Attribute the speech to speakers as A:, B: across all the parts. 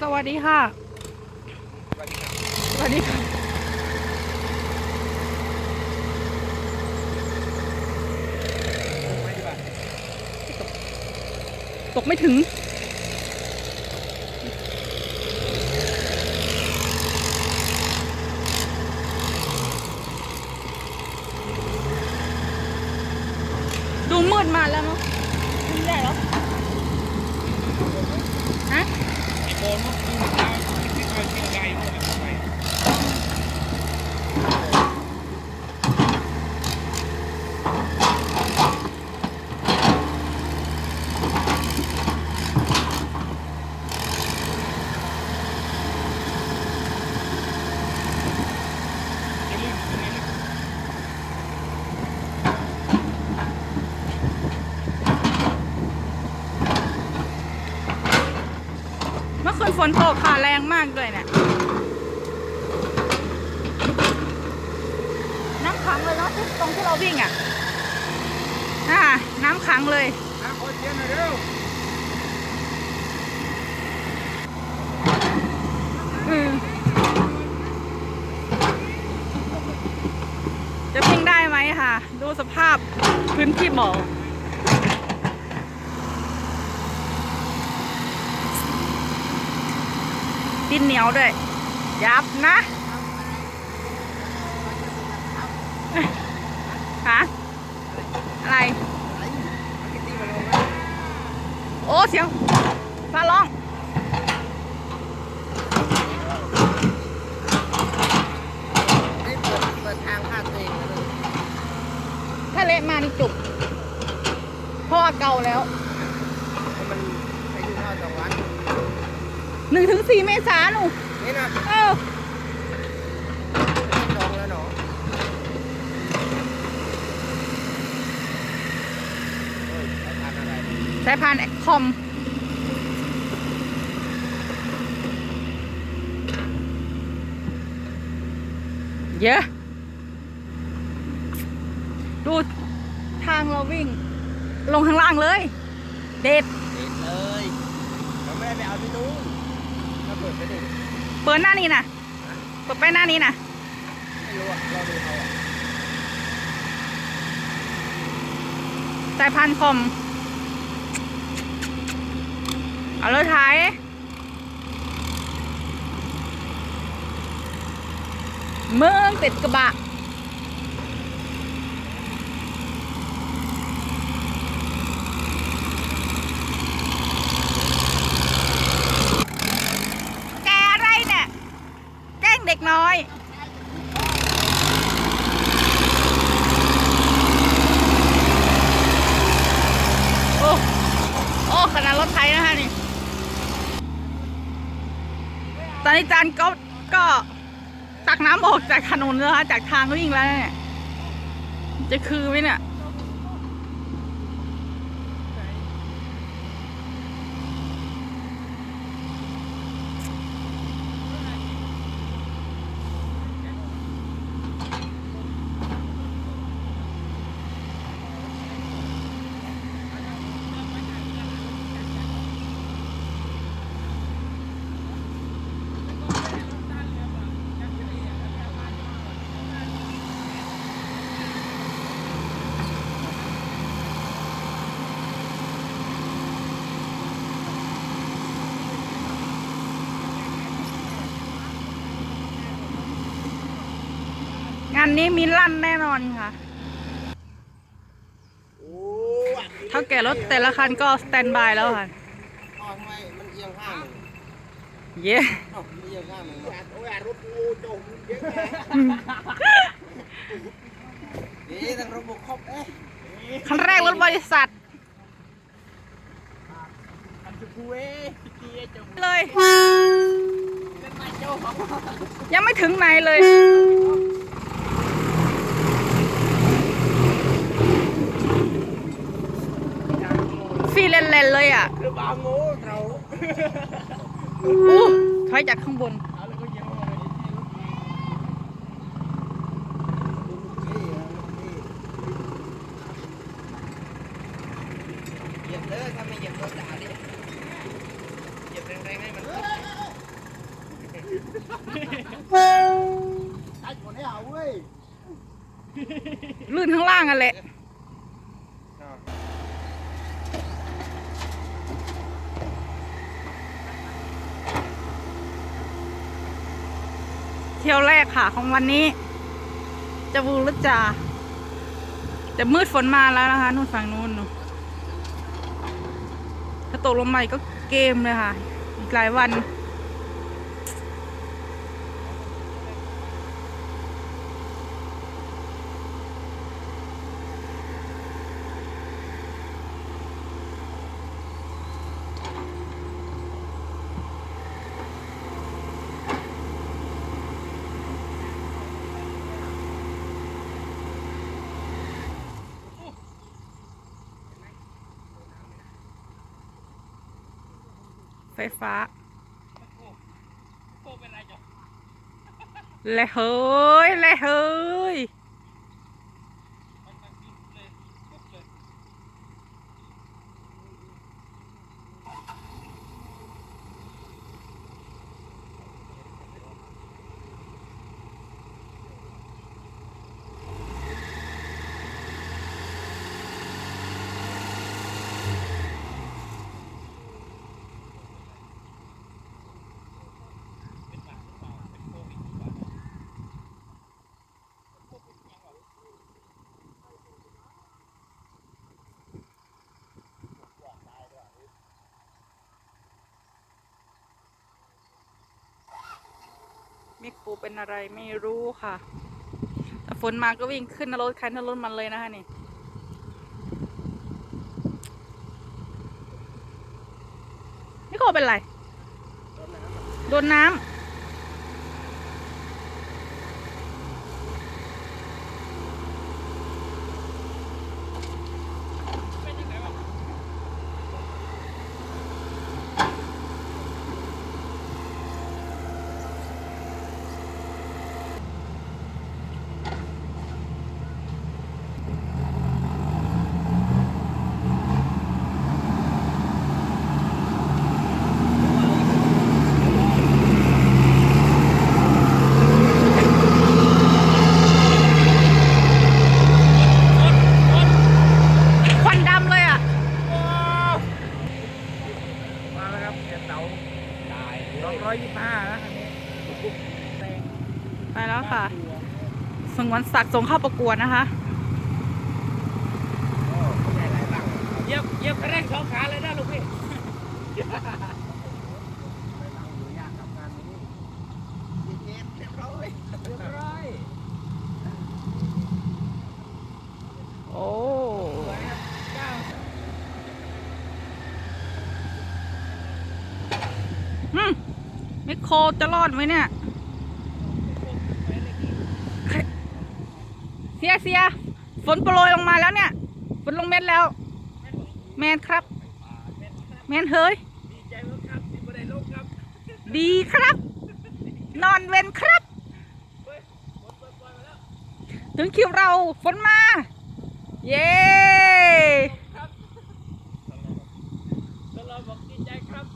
A: สวัสดีค่ะ สวัสดีค่ะ ตกไม่ถึง ดูมืดมาแล้วเนาะไม่ได้แล้วฮะ
B: โด นลูกดูดาวที่คอยกินไก่หมดเลยไป
A: เมื่อคื นฝนตกค่ะแรงมากเลยเนี่ย น้ำขังเลยเนาะที่ตรงที่เราวิ่งอะอ่าน้ำขังเลย
B: อะขอเชียร์หน่อยเร็ว
A: อืมจะวิ่งได้ไหมค่ะ ดูสภาพพื้นที่หมอ ดินเหนียวด้วย ยับนะฮะอะไร โอ้เสียงฟ้าร้อง
C: ทางพาตัวเลย
A: ถ้าเละมานี่จุกเพราะว่าเก่าแล้ว
C: เพราะมันไปอยู่ข้าวสองวัน
A: หนึ่ง ถึงสี่เมษาหนู
C: นี่นะ
A: เออ
C: จองแล้วเนาะเฮ้ยไปทานอะไร
A: สายพานแอคคอมเยอะ ดูทางเราวิ่ง ลงข้างล่างเลย เด็ด
C: เด็ดเลย เราไม่ได้ไปเอาที่นู้นถ้าเปิดไปดิ
A: เปิดหน้านี้นะเปิดไปหน้านี้นะ
C: ไม่รู้อะเราดูเอาอะ
A: สายพานคอม เอาเลยถ่ายเมืองติดกระบะ แกอะไรเนี่ย แกล้งเด็กน้อย โอ้ โอ้ขนาดรถไทยนะคะนี่ ตอนนี้จานก็ก็ตักน้ำออกจากถนนแล้วนะคะจากทางวิ่งแล้วเนี่ย จะคือไหมเนี่ย นนี้มีลั่นแน่นอนค่ะ
C: โอ้อะ
A: เท่าแก่รถแต่ละคันก็สแตนบายแล้วค่ะ
C: อ๋อทำไมมันเอียงข้างหนึ่ง
A: เย้
C: เอ้ามันเอียงข้างหนึ่งเนาะโอ้ยรถงูจมเยอะแยะนี่ทางระบบครบเอ๊ะ
A: คันแรกรถบริษัท
C: อันจะพูเอ๊ะพี่เกียร์จม
A: เลย
C: เป็นไม้โจ้ของ
A: ยังไม่ถึงไหนเลย ฟรี เลนเลยอะ
C: หรือเปล่างูเรา
A: อู้ถอยจากข้างบน
C: เอาแล้วก็เยี่ยมเลยถ้าไม่เหยียบรถด่าดิเหยียบแรงๆให้มันขึ้นไอ้คนให้เอาเว้ย
A: ลื่นข้างล่างกันแหละ ที่ยวแรกค่ะของวันนี้ จะบูรือจะแต่มืดฝนมาแล้วนะคะนู่นฝั่งนู้นนู่นถ้าตกลงมาอีกก็เกมเลยค่ะ อีกหลายวัน ไฟฟ้า
B: โคเป็นไรจ๊ะ
A: และเฮ้ยและเฮ้ย
B: มันมันกินเลยปุ๊บเลย
A: มิคูเป็นอะไรไม่รู้ค่ะแต่ฝนมาก็วิ่งขึ้นรถคันรถมันเลยนะคะนี่มิโคเป็นไร โดนน้ำ
B: เป็นยังไงวะ
A: ควันดำเลยอะ
B: มาแล้วครับเสียเต๋าสองร้อ ยยี่สิบห้านะอันนี้แตง
A: ไปแล้วค่ะ สงวนศักดิ์ส่งเข้าประกวดนะคะ
C: โอ้ไม่ใช่ไรบ้าง
B: เหยียบเหยียบกระแรงสองขาเลยนะลูกพี่
C: ไปบ้างอยู่ยากทำงานนี้เย็นๆเรียบร้อย
B: เรียบร้อย
A: โค
B: รับเก้า
A: ฮึมมิโคจะรอดไหมเนี่ย เสียเสียฝนโปรยลงมาแล้วเนี่ย ฝนลงเม็ดแล้ว แมนครับ แมนเฮ้ย
B: ดีใจมากครับที่ไม่ได้ลงครับ
A: ดีครับ นอนเวนครับ ถึงคิวเราฝนมา เย้
B: ครับตลอดบอกดีใจครับ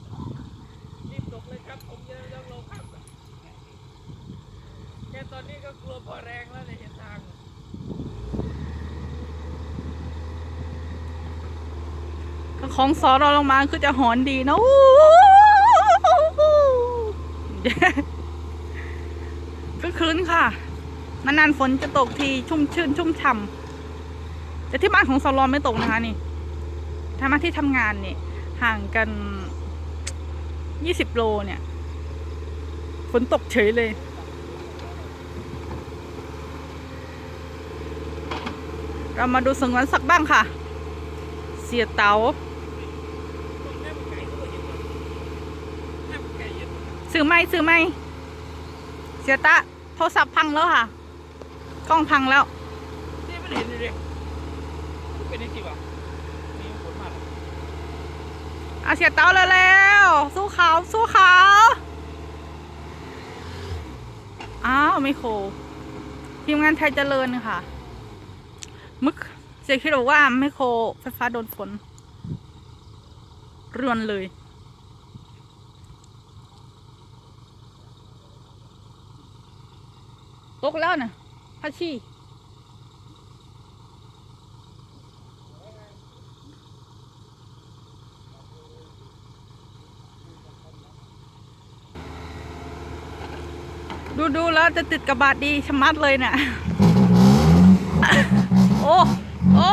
B: รีบตกเลยครับ ผมจะต้องลครับแค่ตอนนี้ก็กลัวพอแรงแล้วในเห็นทาง
A: ถ้าของสอรอลงมาคือจะหอนดีนะก็คืนค่ะ นานๆฝนจะตกทีชุ่มชื่น ชุ่มฉ่ำแต่ที่บ้านของสอรอไม่ตกนะคะนี่ถ้ามาที่ทำงานเนี่ยห่างกันยี่สิบโลเนี่ย ฝนตกเฉยเลย เรามาดูสงวนศักดิ์บ้างค่ะ เสียเตา
B: เห็นเลยแม่มันไก่เห็น
A: ซื้อไหมซื้อไหมเสียตะ โทรศัพท์พังแล้วค่ะ กล้องพังแล้ว
B: นี่มันเห็นเลยเป็นยังไงวะมีผลมา
A: อาเสียเตาแล้วแล้ว สู้เขาสู้เขา อ้าวไม่โครทีมงานไทยเจริญค่ะ มึกเสียคิดบอกว่าไม่โคไฟฟ้าโดนฝนรวนเลย ตกแล้วนะพัชชี ดูดูแล้วจะติดกระบาดดีชะมัดเลยเนี่ยโอ้โอ้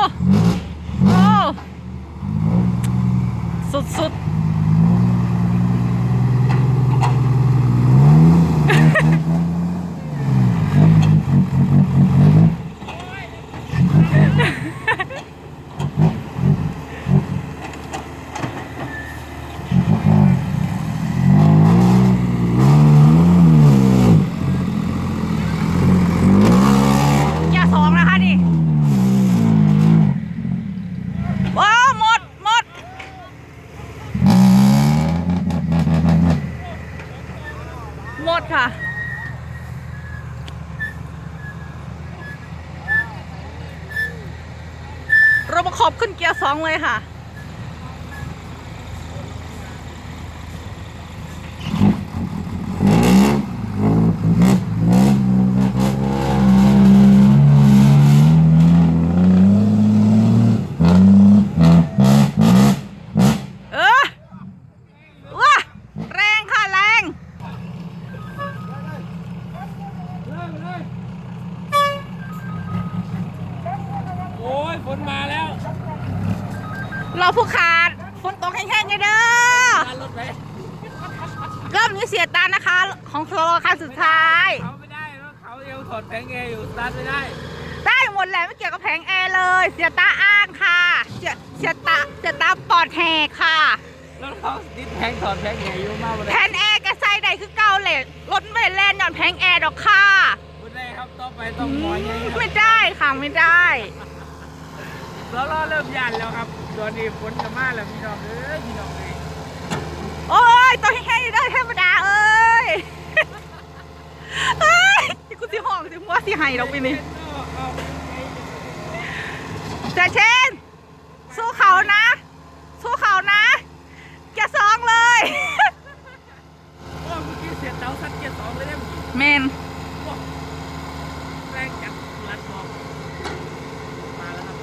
A: โอ้สุดสุดอย่าสองนะคะนี่ ว้าวหมดหมด หมดค่ะ เรามาขอบขึ้นเกียร์สองเลยค่ะ เออว้าแรงค่ะ แรง
B: โอ้ยฝนมาแล้ว
A: เราผู้ขาด ฝนตกแห้งๆไงเด้อ
B: มารถไป
A: รอบนี้เสียตานะคะ ของโซโลคันสุดท้าย
B: เขาไม่ได้รถเขาเอวถอดแผงแอร์อยู่สตาร์ทไม่ได้
A: ได้หมดแหละไม่เกี่ยวกับแผงแอร์เลย เสียตาอ้างค่ะ เสียเสียตาเสียตาปอดแหกค่ะ
B: รถเขาติดแผงถอดแผงแอร์อยู่มากเลย
A: แผงแอร์แกใส่ใดคือเก่าเลยรถไม่ได้แล่นหย่อนแผงแอร์ดอกค่ะ
B: ไม่ได้ครับต่อไปต้องหมอใหญ่ครับ
A: ไม่ได้ค่ะไม่ได้
B: ล้อล้อเริ่มยันแล้วครับตอนนี้ฝนจะมาแล้วพี่น้องเอ้ยพี่น้องเอ้ย
A: โอ้ยตัวแห้งๆได้ธรรมดาเอ้ย เอ้ยกูสิห้องสิหัวสิไห้ดอกปีนี้
B: เอา
A: แต่เช่นสู้เขานะ สู้เขานะอย่าซองเลย
B: โอ้เมื่อกี้เสียเตาสัดเกียร์สองเลยได้ไหม
A: เมน
B: แรงจับรัดบอกมาแล้วครับ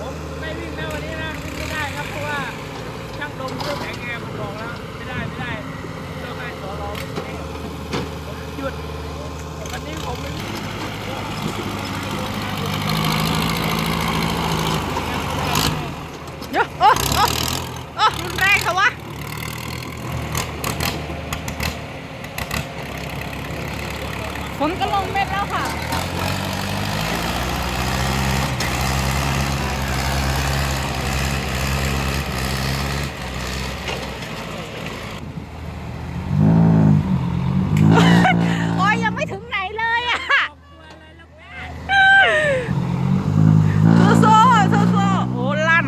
B: ผมไม่วิ่งนะวันนี้นะวิ่งไม่ได้ครับเพราะว่าช่างดมเรื่องแผงแอร์มันบอกแล้วไม่ได้ไม่ได้เรื่องให้สอรอไม่ได้ผมหยุดวันนี้ผมไม่วิ่ง
A: เดี๋ยวโอ้โอ้โอ้รุนแรงค่ะวะ ฝนก็ลงเม็ดแล้วค่ะ โอ้ยยังไม่ถึงไหนเลยอะ โซโซโซโซโอ้ลั่น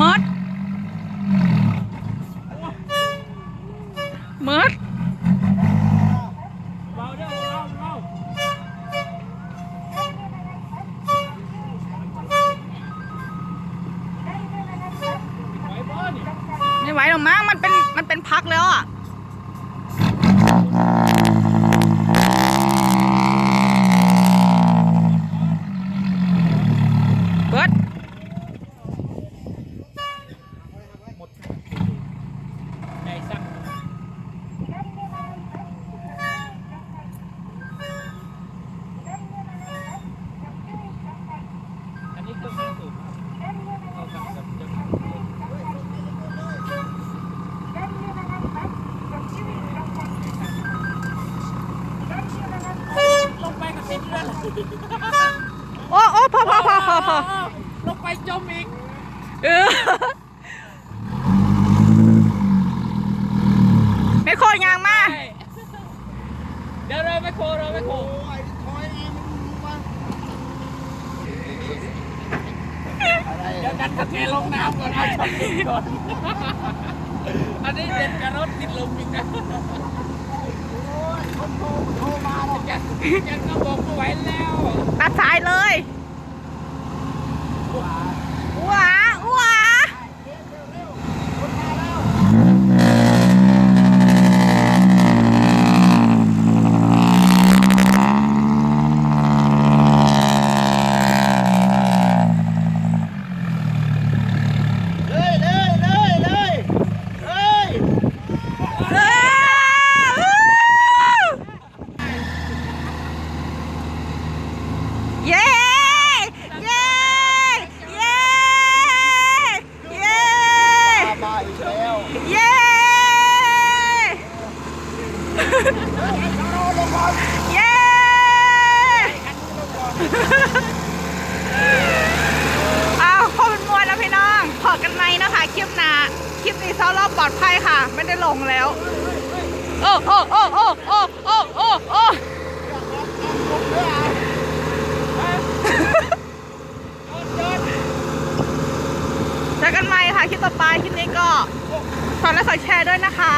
A: มด มด
B: เบาเด้อเบาเบาไหวบ่นี่
A: ไม่ไหวหรอกมั้งมันเป็น มันเป็นพักแล้วอะ เบิด
B: หมดใจสั่งอันนี้เครื่องมือสูบเราสั่งแบบจะลงไปกับติดเรือเลย
A: โอ้โอ้พอพอพอพอพอ
B: ลงไปจมอีก
A: เออไม่โคตรยางมาก
B: เดี๋ยวเราไปโคเราไปโค
C: โอ้ยถอยเองมันมาอะไร
B: เดี๋ยว
C: กันถ้าแก ลงน้ำก่อนเอาช็นก่อน
B: อันนี้เด็ดกระรถติดลมอีกนะ
C: โอ้ยคนโทรโทรมาหรอก
B: ยังยังก็บอกไม่ไหวแล้ว
A: ตัดสายเลยหวาหวา
C: เลยเลยเลยเลยเฮ้ย
A: เอ้ยเย้ เย้ เย้ เย้
C: มามาอีกแล้ว
A: เย้
C: เราลงก่อน
A: เย้เอาพอเป็นมวลนะพี่น้องขอกันไหมนะคะคลิปหนาคลิปนี้เซารอบปลอดภัยค่ะ ไม่ได้ลงแล้ว โอ้โอ้โอ้โอ้โอ้โอ้โอ้โอ้เจอกันใหม่ค่ะคลิปต่อไปคลิปนี้ก็ฝากและฝากแชร์ด้วยนะคะ